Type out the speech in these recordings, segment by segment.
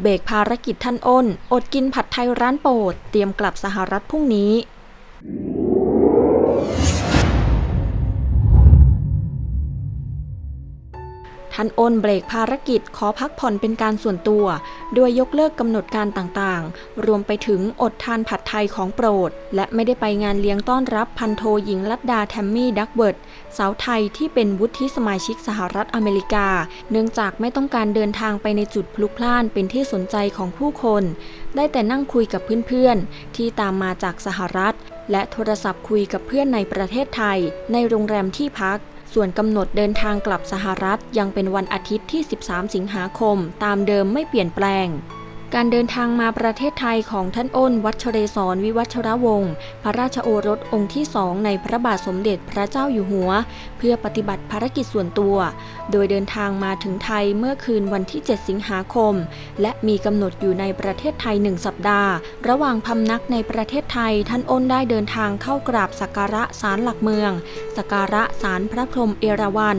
เบรกภารกิจท่านอ้น อดกินผัดไทยร้านโปรด เตรียมกลับสหรัฐพรุ่งนี้ ท่านอ้นเบรกภารกิจขอพักผ่อนเป็นการส่วนตัวโดยยกเลิกกำหนดการต่างๆ รวมไปถึงอดทานผัดไทยของโปรด และไม่ได้ไปงานเลี้ยงต้อนรับพันโทหญิงลัดดาแทมมี่ดักเบิร์ตสาวไทยที่เป็นวุฒิสมาชิกสหรัฐอเมริกา เนื่องจากไม่ต้องการเดินทางไปในจุดพลุกพล่านเป็นที่สนใจของผู้คน ได้แต่นั่งคุยกับเพื่อนๆ ที่ตามมาจากสหรัฐ และโทรศัพท์คุยกับเพื่อนในประเทศไทย ในโรงแรมที่พัก ส่วนกำหนดเดินทางกลับสหรัฐยังเป็นวันอาทิตย์ที่ 13 สิงหาคม ตามเดิมไม่เปลี่ยนแปลง การเดินทางมาประเทศไทยของท่านอ้น วัชเรศรวิวัชรวงศ์พระราชโอรสองค์ที่สองในพระบาทสมเด็จพระเจ้าอยู่หัว เพื่อปฏิบัติภารกิจส่วนตัว โดยเดินทางมาถึงไทยเมื่อคืนวันที่ 7 สิงหาคม และมีกำหนดอยู่ในประเทศไทยหนึ่งสัปดาห์ ระหว่างพำนักในประเทศไทยท่านอ้นได้เดินทางเข้ากราบสักการะศาลหลักเมือง สักการะศาลพระพรหมเอราวัณ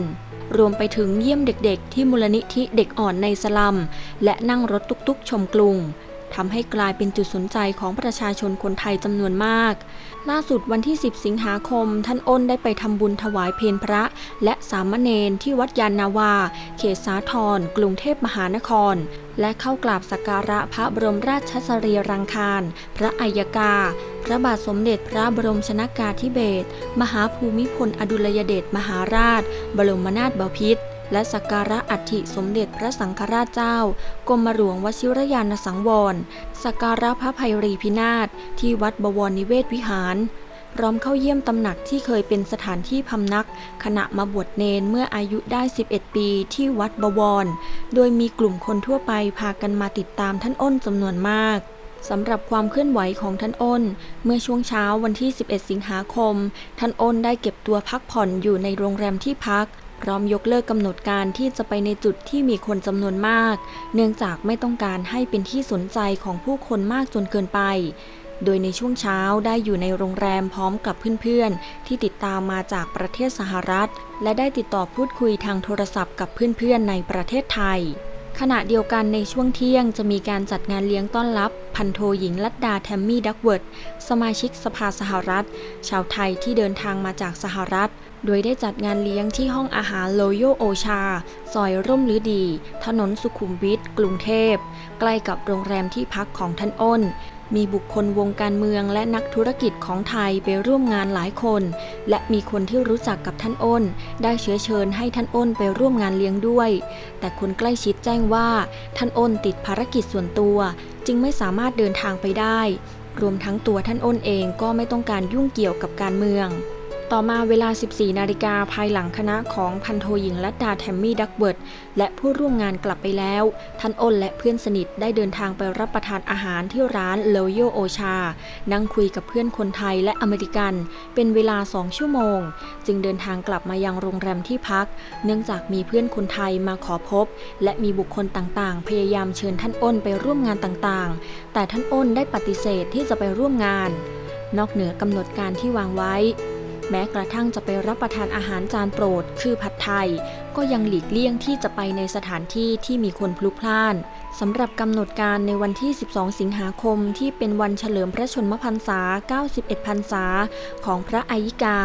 รวมไปถึงเยี่ยมเด็กๆ ที่มูลนิธิเด็กอ่อนในสลัม และนั่งรถตุกๆ ชมกรุง ทำให้กลายเป็นจุดสนใจของประชาชนคนไทยจำนวนมาก ล่าสุดวันที่ 10 สิงหาคม ท่านอ้นได้ไปทำบุญถวายเพลพระ และสามเณรที่วัดยานนาวา เขตสาทรกรุงเทพมหานคร และเข้ากราบสักการะพระบรมราชสรีรังคาร พระอัยกา พระบาทสมเด็จพระบรมชนากาธิเบศรมหาภูมิพลอดุลยเดชมหาราช บรมนาถบพิตร และสักการะอัฐิสมเด็จพระสังฆราชเจ้า กรมหลวงวชิรยานสังวร สักการะพระภัยรีพินาศที่วัดบวรนิเวศวิหาร พร้อมเข้าเยี่ยมตำหนักที่เคยเป็นสถานที่พำนัก ขณะมาบวชเนนเมื่ออายุได้ 11 ปีที่วัดบวร โดยมีกลุ่มคนทั่วไปพากันมาติดตามท่านอ้นจำนวนมากสำหรับความเคลื่อนไหวของท่านอ้น เมื่อช่วงเช้าวันที่ 11 สิงหาคม ท่านอ้นได้เก็บตัวพักผ่อนอยู่ในโรงแรมที่พัก ร้อมยกเลิกกำหนดการที่จะไปในจุดที่มีคนจำนวนมาก เนื่องจากไม่ต้องการให้เป็นที่สนใจของผู้คนมากจนเกินไป โดยในช่วงเช้าได้อยู่ในโรงแรมพร้อมกับเพื่อนๆ ที่ติดตามมาจากประเทศสหรัฐ และได้ติดต่อพูดคุยทางโทรศัพท์กับเพื่อนๆ ในประเทศไทยขณะเดียวกันในช่วงเที่ยงจะมีการจัดงานเลี้ยงต้อนรับ พันโทหญิงลัดดาแทมมี่ดักเวิร์ดสมาชิกสภาสหรัฐ ชาวไทยที่เดินทางมาจากสหรัฐ โดยได้จัดงานเลี้ยงที่ห้องอาหารโลโยโอชา ซอยร่มฤดี ถนนสุขุมวิทกรุงเทพ ใกล้กับโรงแรมที่พักของท่านอ้น มีบุคคลวงการเมืองและนักธุรกิจของไทยไปร่วมงานหลายคน และมีคนที่รู้จักกับท่านอ้น ได้เชื้อเชิญให้ท่านอ้นไปร่วมงานเลี้ยงด้วย แต่คนใกล้ชิดแจ้งว่า ท่านอ้นติดภารกิจส่วนตัว จึงไม่สามารถเดินทางไปได้ รวมทั้งตัวท่านอ้นเองก็ไม่ต้องการยุ่งเกี่ยวกับการเมือง ต่อมาเวลา 14 นาฬิกาภายหลังคณะของพันโทหญิงลัดดาแทมมี่ดักเบิร์ดและผู้ร่วมงานกลับไปแล้ว ท่านอ้นและเพื่อนสนิทได้เดินทางไปรับประทานอาหารที่ร้านเลโยโอชา นั่งคุยกับเพื่อนคนไทยและอเมริกัน เป็นเวลา2ชั่วโมง จึงเดินทางกลับมายังโรงแรมที่พัก เนื่องจากมีเพื่อนคนไทยมาขอพบ และมีบุคคลต่างๆ พยายามเชิญท่านอ้นไปร่วมงานต่างๆ แต่ท่านอ้นได้ปฏิเสธที่จะไปร่วมงาน นอกเหนือกำหนดการที่วางไว้ แม้กระทั่งจะไปรับประทานอาหารจานโปรด คือผัดไทย ก็ยังหลีกเลี่ยงที่จะไปในสถานที่ที่มีคนพลุกพล่านสำหรับกำหนดการในวันที่ 12 สิงหาคม ที่เป็นวันเฉลิมพระชนมพรรษา 91 พรรษา ของพระอัยิกา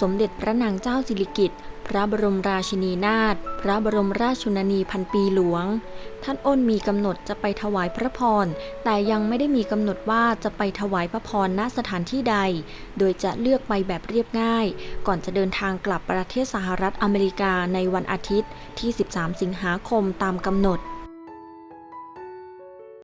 สมเด็จพระนางเจ้าสิริกิติ์ พระบรมราชินีนาถ พระบรมราชชนนีพันปีหลวง ท่านอ้นมีกำหนดจะไปถวายพระพร แต่ยังไม่ได้มีกำหนดว่าจะไปถวายพระพรณสถานที่ใด โดยจะเลือกไปแบบเรียบง่าย ก่อนจะเดินทางกลับประเทศสหรัฐอเมริกาในวันอาทิตย์ที่ 13 สิงหาคมตามกำหนด